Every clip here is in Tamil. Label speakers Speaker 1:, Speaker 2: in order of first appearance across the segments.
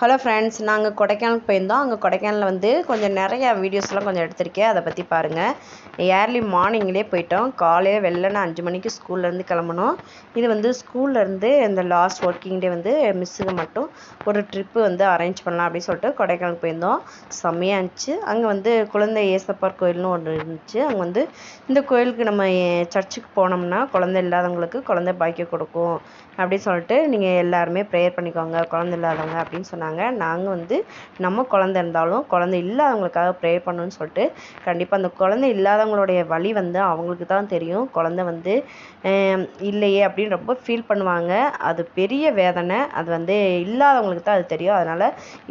Speaker 1: ஹலோ ஃப்ரெண்ட்ஸ் நாங்கள் கொடைக்கானல் போயிருந்தோம். அங்கே கொடைக்கானலில் வந்து கொஞ்சம் நிறையா வீடியோஸ்லாம் கொஞ்சம் எடுத்திருக்கேன். அதை பற்றி பாருங்கள் ஏர்லி மார்னிங்லேயே போயிட்டோம். காலையில் வெள்ளன அஞ்சு மணிக்கு ஸ்கூல்லேருந்து கிளம்புனோம். இது வந்து ஸ்கூல்லேருந்து இந்த லாஸ்ட் ஒர்க்கிங் டே வந்து மிஸ்ஸுக்கு மட்டும் ஒரு ட்ரிப்பு வந்து அரேஞ்ச் பண்ணலாம் அப்படின்னு சொல்லிட்டு கொடைக்கானல் போயிருந்தோம். செம்மையாக இருந்துச்சு. அங்கே வந்து குழந்தை ஏசப்பார் கோயில்னு ஒன்று இருந்துச்சு. அங்கே வந்து இந்த கோயிலுக்கு நம்ம சர்ச்சுக்கு போனோம்னா குழந்தை இல்லாதவங்களுக்கு குழந்தை பாக்கியம் கொடுக்கும். அப்படின்னு சொல்லிட்டு நீங்கள் எல்லாருமே ப்ரேயர் பண்ணிக்கோங்க குழந்தை இல்லாதவங்க அப்படின்னு சொன்னாங்க. நாங்கள் வந்து நம்ம குழந்த இருந்தாலும் குழந்தை இல்லாதவங்களுக்காக ப்ரேயர் பண்ணணும்னு சொல்லிட்டு கண்டிப்பாக அந்த குழந்தை இல்லாதவங்களுடைய வழி வந்து அவங்களுக்கு தான் தெரியும். குழந்தை வந்து இல்லையே அப்படின்னு ரொம்ப ஃபீல் பண்ணுவாங்க. அது பெரிய வேதனை. அது வந்து இல்லாதவங்களுக்கு தான் அது தெரியும். அதனால்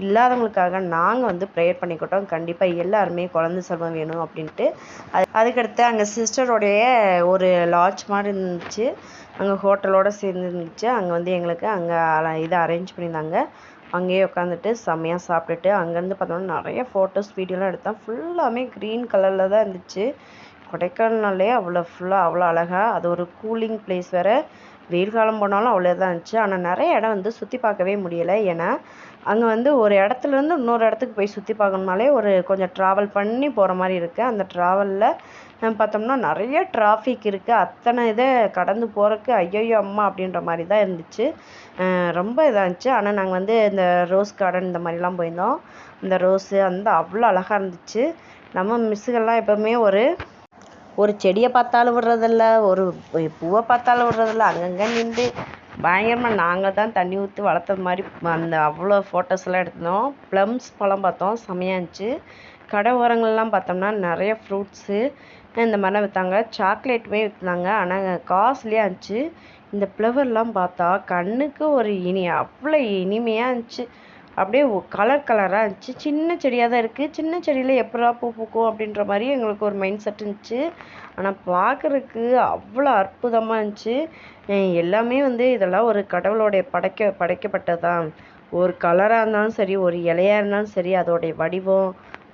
Speaker 1: இல்லாதவங்களுக்காக நாங்கள் வந்து ப்ரேயர் பண்ணிக்கிட்டோம். கண்டிப்பாக எல்லாருமே குழந்தை செல்வம் வேணும் அப்படின்ட்டு. அது அதுக்கடுத்து அங்கே சிஸ்டருடைய ஒரு லாட்ஜ் மாதிரி இருந்துச்சு. அங்கே ஹோட்டலோடு சேர்ந்து இருந்துச்சு. அங்கே வந்து எங்களுக்கு அங்கே இதை அரேஞ்ச் பண்ணியிருந்தாங்க. அங்கேயே உட்காந்துட்டு செம்மையாக சாப்பிட்டுட்டு அங்கேருந்து பார்த்தோம்னா நிறைய ஃபோட்டோஸ் வீடியோலாம் எடுத்தேன் ஃபுல்லாமே க்ரீன் கலரில் தான் இருந்துச்சு. கொடைக்கானல்லே அவ்வளோ ஃபுல்லாக அவ்வளோ அழகாக அது ஒரு கூலிங் பிளேஸ் வேறு. வெயில் காலம் போனாலும் அவ்வளோதான் இருந்துச்சு. ஆனால் நிறைய இடம் வந்து சுற்றி பார்க்கவே முடியலை. ஏன்னா அங்கே வந்து ஒரு இடத்துலேருந்து இன்னொரு இடத்துக்கு போய் சுற்றி பார்க்கணுனாலே ஒரு கொஞ்சம் ட்ராவல் பண்ணி போகிற மாதிரி இருக்குது அந்த ட்ராவலில் பார்த்தோம்னா நிறைய டிராஃபிக் இருக்குது அத்தனை இதை கடந்து போகிறதுக்கு ஐயையோ அம்மா அப்படின்ற மாதிரி தான் இருந்துச்சு. ரொம்ப இதாக இருந்துச்சு. ஆனால் நாங்கள் வந்து இந்த ரோஸ் கார்டன் இந்த மாதிரிலாம் போயிருந்தோம். இந்த ரோஸு அந்த அவ்வளோ அழகாக இருந்துச்சு. நம்ம மிஸ்ஸுகள்லாம் எப்போவுமே ஒரு ஒரு செடியை பார்த்தாலும் விடுறதில்ல ஒரு பூவை பார்த்தாலும் விடுறதில்ல அங்கங்கே நின்று பயங்கரமாக நாங்கள் தான் தண்ணி ஊற்றி வளர்த்தது மாதிரி அந்த அவ்வளோ ஃபோட்டோஸ்லாம் எடுத்தோம் ப்ளம்ஸ் பழம் பார்த்தோம் செமையாக இருந்துச்சு. கடை ஓரங்கள்லாம் பார்த்தோம்னா நிறைய ஃப்ரூட்ஸு இந்த மாதிரிலாம் விற்றாங்க சாக்லேட்டுமே விற்றாங்க ஆனால் காஸ்ட்லியாக இருந்துச்சு. இந்த ஃப்ளவர்லாம் பார்த்தா கண்ணுக்கு ஒரு இனி அவ்வளோ இனிமையாக இருந்துச்சு. அப்படியே கலர் கலராக இருந்துச்சு. சின்ன செடியாக தான் இருக்குது சின்ன செடியில் எப்படா பூ பூக்கும் அப்படின்ற மாதிரி எங்களுக்கு ஒரு மைண்ட் செட் இருந்துச்சு. ஆனால் பார்க்குறதுக்கு அவ்வளோ அற்புதமாக இருந்துச்சு. எல்லாமே வந்து இதெல்லாம் ஒரு கடவுளோடைய படைக்க படைக்கப்பட்டது? தான் ஒரு கலராக இருந்தாலும் சரி ஒரு இலையாக இருந்தாலும் சரி அதோடைய வடிவம்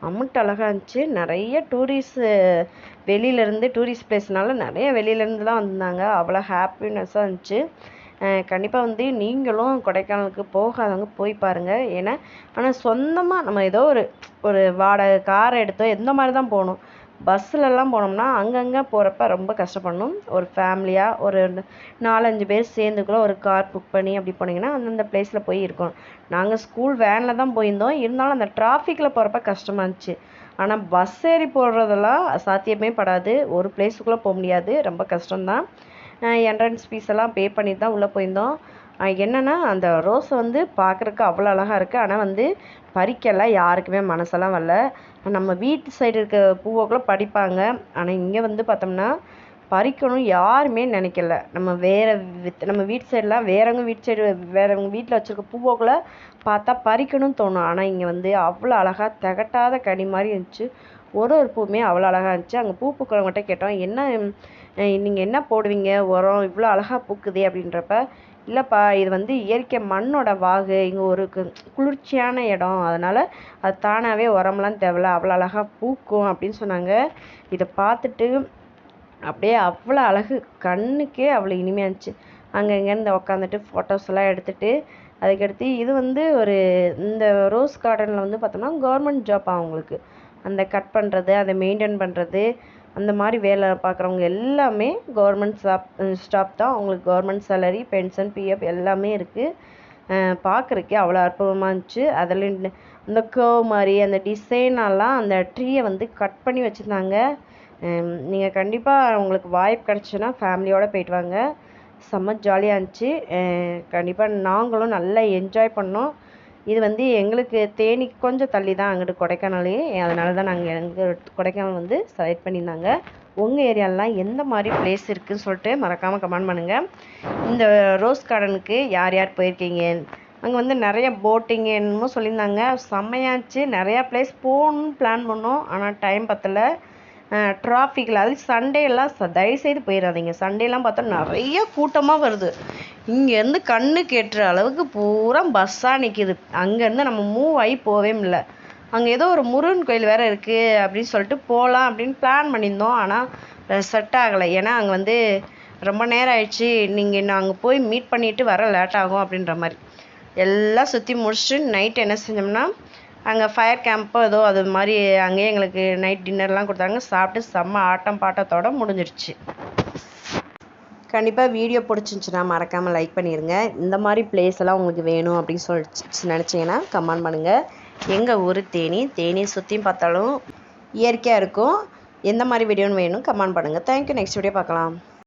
Speaker 1: அம்முட்டு அழகாக இருந்துச்சு. நிறைய டூரிஸ்ட் வெளியிலேருந்து டூரிஸ்ட் பிளேஸ்னால நிறைய வெளியிலேருந்துலாம் வந்திருந்தாங்க. அவ்வளோ ஹாப்பினஸ்ஸாக இருந்துச்சு. கண்டிப்பாக வந்து நீங்களும் கொடைக்கானலுக்கு போகாதவங்க போய் பாருங்கள் ஏன்னா ஆனால் சொந்தமாக நம்ம ஏதோ ஒரு ஒரு வாடகை காரை எடுத்தோ எந்த மாதிரி தான் போகணும் பஸ்ஸுலலாம் போனோம்னா அங்கங்கே போகிறப்ப ரொம்ப கஷ்டப்படணும். ஒரு ஃபேமிலியாக ஒரு நாலஞ்சு பேர் சேர்ந்துக்குள்ள ஒரு கார் புக் பண்ணி அப்படி போனீங்கன்னா அந்தந்த பிளேஸில் போய் இருக்கணும். நாங்கள் ஸ்கூல் வேனில் தான் போயிருந்தோம். இருந்தாலும் அந்த டிராஃபிக்கில் போகிறப்ப கஷ்டமாக இருந்துச்சு. ஆனால் பஸ் ஏறி போடுறதெல்லாம் சாத்தியமே படாது. ஒரு பிளேஸுக்குள்ளே போக முடியாது. ரொம்ப கஷ்டம்தான். என்ட்ரன்ஸ் ஃபீஸ் எல்லாம் பே பண்ணி தான் உள்ளே போயிருந்தோம். என்னென்னா அந்த ரோஸ் வந்து பார்க்குறக்கு அவ்வளோ அழகாக இருக்குது ஆனால் வந்து பறிக்கலாம் யாருக்குமே மனசெல்லாம் வரல. நம்ம வீட்டு சைடு இருக்க பூவைக்குள்ள பறிப்பாங்க ஆனால் இங்கே வந்து பார்த்தோம்னா பறிக்கணும் யாருமே நினைக்கல. நம்ம வேறு வித் நம்ம வீட்டு சைடெலாம் வேறவங்க வீட்டு சைடு வேறவங்க வீட்டில் வச்சுருக்க பூவோக்குள்ள பார்த்தா பறிக்கணும்னு தோணும். ஆனால் இங்கே வந்து அவ்வளோ அழகாக திகட்டாத கனி மாதிரி இருந்துச்சு. ஒரு ஒரு பூவுமே அவ்வளோ அழகாக இருந்துச்சு. அங்கே பூ பூக்கிறவங்ககிட்ட கேட்டோம் என்ன நீங்கள் என்ன போடுவீங்க? உரம் இவ்வளோ அழகாக பூக்குதே அப்படின்றப்ப இல்லைப்பா இது வந்து இயற்கை மண்ணோட வாகு. இங்கே ஒரு கு- குளிர்ச்சியான இடம். அதனால் அது தானாகவே உரம்லாம் தேவையில்ல. அவ்வளோ அழகாக பூக்கும் அப்படின்னு சொன்னாங்க. இதை பார்த்துட்டு அப்படியே அவ்வளோ அழகு. கண்ணுக்கே அவ்வளோ இனிமையாக இருந்துச்சு. அங்கே இங்கேருந்து உக்காந்துட்டு ஃபோட்டோஸ் எல்லாம் எடுத்துட்டு அதுக்கடுத்து இது வந்து ஒரு இந்த ரோஸ் கார்டனில் வந்து பார்த்தோம்னா கவர்மெண்ட் ஜாப் அவங்களுக்கு. அந்த கட் பண்ணுறது அதை மெயின்டைன் பண்ணுறது அந்த மாதிரி வேலை பார்க்குறவங்க எல்லாமே கவர்மெண்ட் ஸ்டாப் ஸ்டாப் தான். அவங்களுக்கு கவர்மெண்ட் சேலரி பென்ஷன் பிஎஃப் எல்லாமே இருக்குது பார்க்குறக்கே அவ்வளோ அற்புதமாக இருந்துச்சு. அதில் இந்த- அந்த கேர்வ் மாதிரி அந்த டிசைனெல்லாம் அந்த ட்ரீயை வந்து கட் பண்ணி வச்சுருந்தாங்க. நீங்கள் கண்டிப்பாக உங்களுக்கு வாய்ப்பு கிடச்சுன்னா ஃபேமிலியோடு போயிட்டு வாங்க. செம்ம ஜாலியாக இருந்துச்சு. கண்டிப்பாக நாங்களும் நல்லா என்ஜாய் பண்ணோம். இது வந்து எங்களுக்கு தேனி கொஞ்சம் தள்ளி தான் அங்கிட்டு கொடைக்கானலே. அதனால தான் நாங்கள் எங்கள் கொடைக்கானல் வந்து செலக்ட் பண்ணியிருந்தாங்க. உங்கள் ஏரியாலலாம் எந்த மாதிரி பிளேஸ் இருக்குன்னு சொல்லிட்டு மறக்காமல் கமெண்ட் பண்ணுங்கள் இந்த ரோஸ் கார்டனுக்கு யார் யார் போயிருக்கீங்க? அங்கே வந்து நிறைய போட்டிங் என்னமோ சொல்லியிருந்தாங்க. செம்மையாச்சு. நிறையா பிளேஸ் போகணும்னு பிளான் பண்ணோம். ஆனால் டைம் பத்தல. டிராஃபிக்கில் அது சண்டேலாம் ச தயவுசெய்து போயிடாதீங்க சண்டேலாம் பார்த்தா நிறைய கூட்டமாக வருது. இங்கேருந்து கண்ணு கெட்டுற அளவுக்கு பூரா பஸ்ஸாக நிற்கிது அங்கேருந்து நம்ம மூவ் ஆகி போகவே முடில அங்கே ஏதோ ஒரு முருகன் கோயில் வேறு இருக்குது அப்படின்னு சொல்லிட்டு போகலாம் அப்படின்னு பிளான் பண்ணியிருந்தோம். ஆனால் செட் ஆகலை. ஏன்னா அங்கே வந்து ரொம்ப நேரம் ஆயிடுச்சு. நீங்கள் இன்னும் அங்கே போய் மீட் பண்ணிட்டு வர லேட் ஆகும் அப்படின்ற மாதிரி. எல்லாம் சுற்றி முடிச்சுட்டு நைட் என்ன செஞ்சோம்னா அங்கே ஃபயர் கேம்ப்போ ஏதோ அது மாதிரி அங்கேயே எங்களுக்கு நைட் டின்னர்லாம் கொடுத்தாங்க. சாப்பிட்டு செம்ம ஆட்டம் பாட்டத்தோட முடிஞ்சிருச்சு. கண்டிப்பாக வீடியோ பிடிச்சிருந்துச்சுன்னா மறக்காமல் லைக் பண்ணிடுங்க இந்த மாதிரி பிளேஸ் எல்லாம் உங்களுக்கு வேணும் அப்படின்னு சொல்லி நினச்சிங்கன்னா கமெண்ட் பண்ணுங்கள் எங்கள் ஊர் தேனி. தேனியை சுற்றியும் பார்த்தாலும் இயற்கையாக இருக்கும். எந்த மாதிரி வீடியோன்னு வேணும் கமெண்ட் பண்ணுங்கள் தேங்க்யூ நெக்ஸ்ட் வீடியோ பார்க்கலாம்.